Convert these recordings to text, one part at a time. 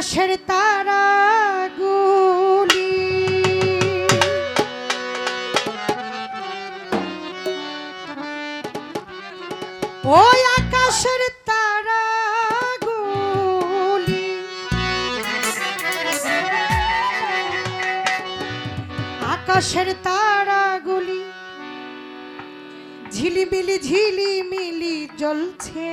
আকাশের তারা গুলি ওই আকাশের তারা গুলি আকাশের তারাগুলি ঝিলিমিলি ঝিলিমিলি জ্বলছে।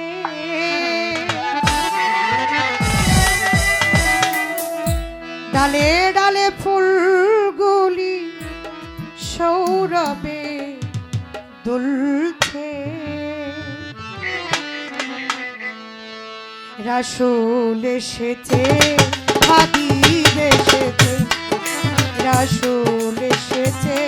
ডালে ডালে ফুলগুলি সৌরভে দুলছে। রাসুল এসেছে হাবিব এসেছে রাসুল এসেছে।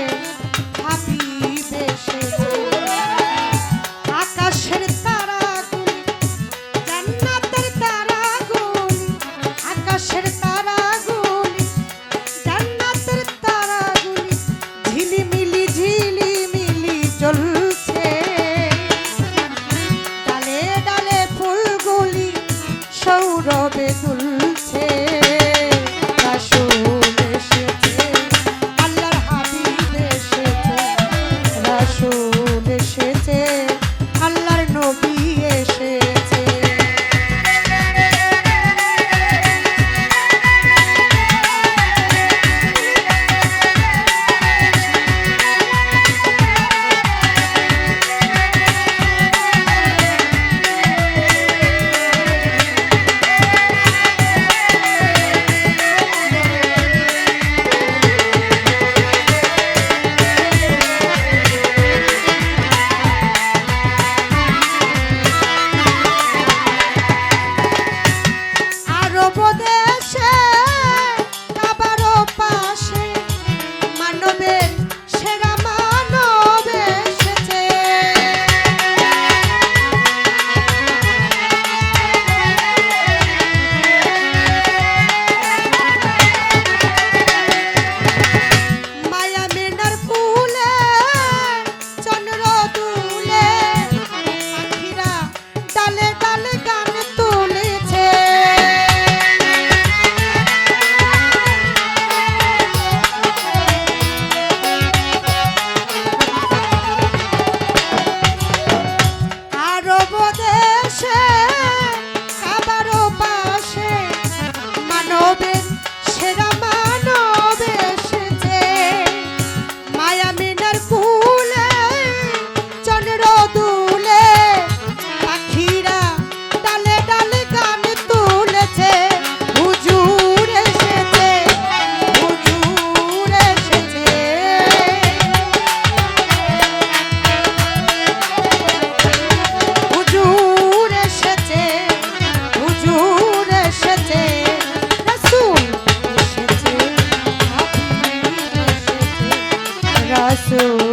So.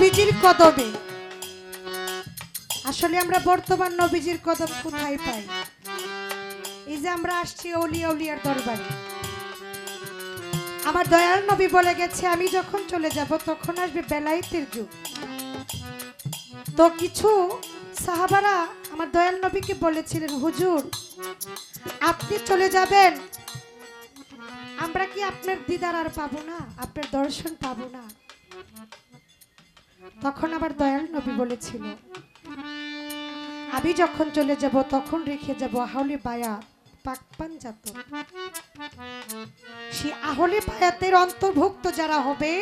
নবীজির কদমে। আসলে আমরা বর্তমান নবীজির কদম কোথায় পাই? এই যে আমরা আসছি অলিয়া উলিয়ার দরবারে। আমার দয়াল নবী বলে গেছে, আমি যখন চলে যাব, তখন আসবে বেলায়েতের যুগ। তো কিছু সাহাবারা আমার দয়াল নবীকে বলেছিলেন, হুজুর, আপনি চলে যাবেন। আমরা কি আপনার দিদার আর পাবো না? আপনার দর্শন পাবো না? তখন আবার দয়াল নবী বলেছিল, আমি যখন চলে যাব, তখন রেখে যাব আহলে বায়াত পাকপান জাত সেই আহলে বায়াতের অন্তর্ভুক্ত যারা হবে,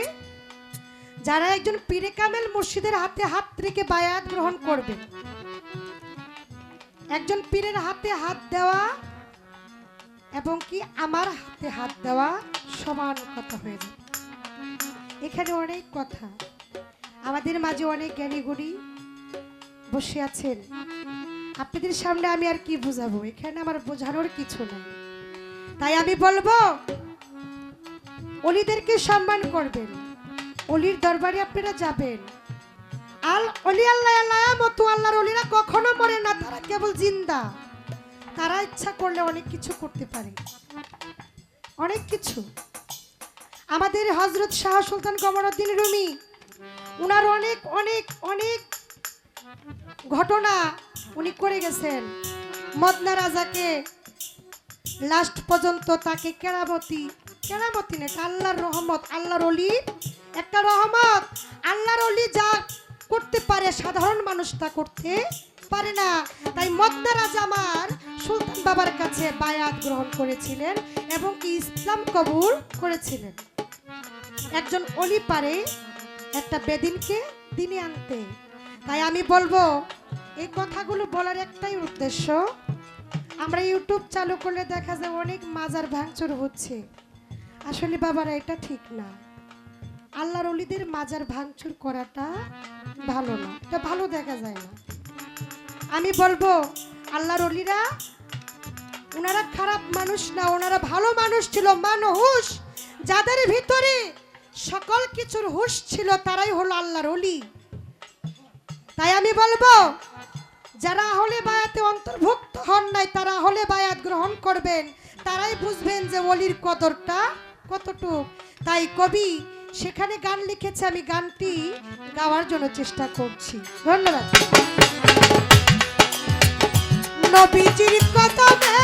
যারা একজন পীরে কামেল মুর্শিদের হাতে হাত রেখে বায়াত গ্রহণ করবে। একজন পীরের হাতে হাত দেওয়া এবং কি আমার হাতে হাত দেওয়া সমান কথা হয়ে যাবে। এখানে অনেক কথা। আমাদের মাঝে অনেক জ্ঞানীগুণী বসে আছেন। আপনাদের সামনে আমি আর কি বুঝাবো? এখানে আমার বোঝানোর কিছু নেই। তাই আমি বলব, অলিদেরকে সম্মান করবেন। অলির দরবারে আপনারা যাবেন। আল অলি আল্লাহ আল্লাহ, মতো আল্লাহর অলিরা কখনো মরে না, তারা কেবল জিন্দা। তারা ইচ্ছা করলে অনেক কিছু করতে পারে। অনেক কিছু। আমাদের হজরত শাহ সুলতান কমরুদ্দিন রুমি উনার অনেক অনেক অনেক ঘটনা উনি করে গেছেন। মদনা রাজাকে লাস্ট পর্যন্ত তাকে কেরামতি কেরামতি না আল্লাহর রহমত, আল্লাহর অলি একটা রহমত। আল্লাহর অলি যা করতে পারে, সাধারণ মানুষ তা করতে পারে না। তাই মদনা রাজা আমার সুলতান বাবার কাছে বায়াত গ্রহণ করেছিলেন এবং ইসলাম কবুল করেছিলেন। একজন অলি পারে একটা বেদিনকে দিনে আনতে। তাই আমি বলব, এই কথাগুলো বলার একটাই উদ্দেশ্য, আমরা ইউটিউব চালু করলে দেখা যায় অনেক মাজার ভাঙচুর হচ্ছে। আসলে বাবারা, এটা ঠিক না। আল্লাহর অলিদের মাজার ভাঙচুর করাটা ভালো না, এটা ভালো দেখা যায় না। আমি বলব, আল্লাহর অলিরা, ওনারা খারাপ মানুষ না, ওনারা ভালো মানুষ ছিল, মানুষ, যাদের ভিতরে সকল কিছুর হুশ ছিল, তারাই হলো আল্লাহর অলি তাই আমি বলব, যারা হলে বায়াতে অন্তর্ভুক্ত হন নাই, তারা হলে বায়াত গ্রহণ করবেন। তারাই বুঝবেন যে অলির কদরটা কতটুক। তাই কবি সেখানে গান লিখেছে, আমি গানটি গাওয়ার জন্য চেষ্টা করছি। ধন্যবাদ। নবীজির কদমে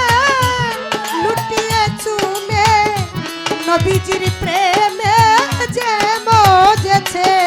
লুটিয়ে চুমে, নবীজির প্রেম যে মজেছে।